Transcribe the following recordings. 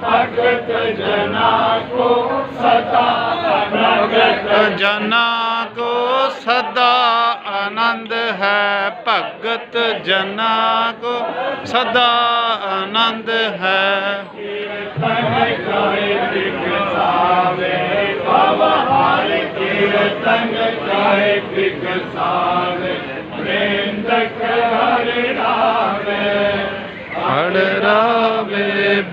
بھگت جنا کو سدا جنا کو سدا آنند ہے بھگت جنا کو سدا آنند ہے کیرتن گائے بگساوے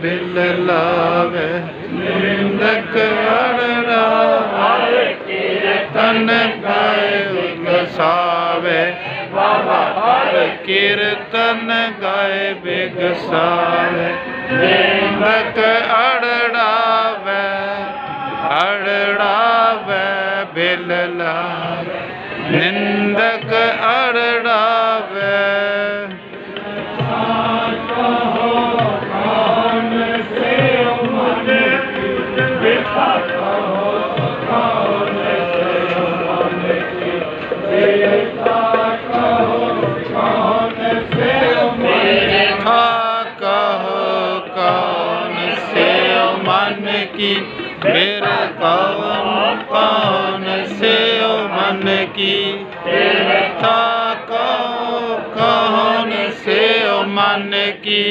ਬਿਲ ਲਾਵੇ। ਨਿੰਦਕ ਹੜ ਰਾਵੇ ਤਨ ਗਾਏ ਉਗਸਾਵੇ ਬਾਬਾ ਹਰ ਕੀਰਤਨ ਗਾਏ ਬਿਗਸਾਵੇ ਨਿੰਦਕ ਅੜੜਾਵੇ ਅੜੜਾਵੇ ਬਿਲ ਲਾਵੇ। ਨਿੰਦਕ ਅੜੜਾਵੇ من کی میرے کون کون سے او من کی تھا کون سے او من کی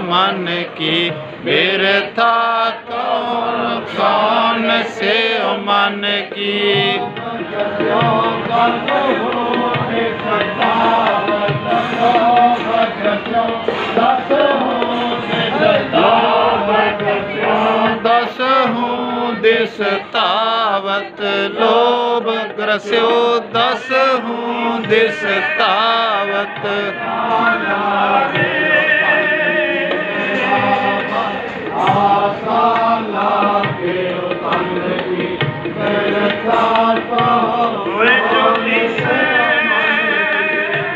من کی بیرتھا کون؟ کون سے من کی؟ دس ہوں دس تاوت لوب گرسو دس ہوں دس تاوت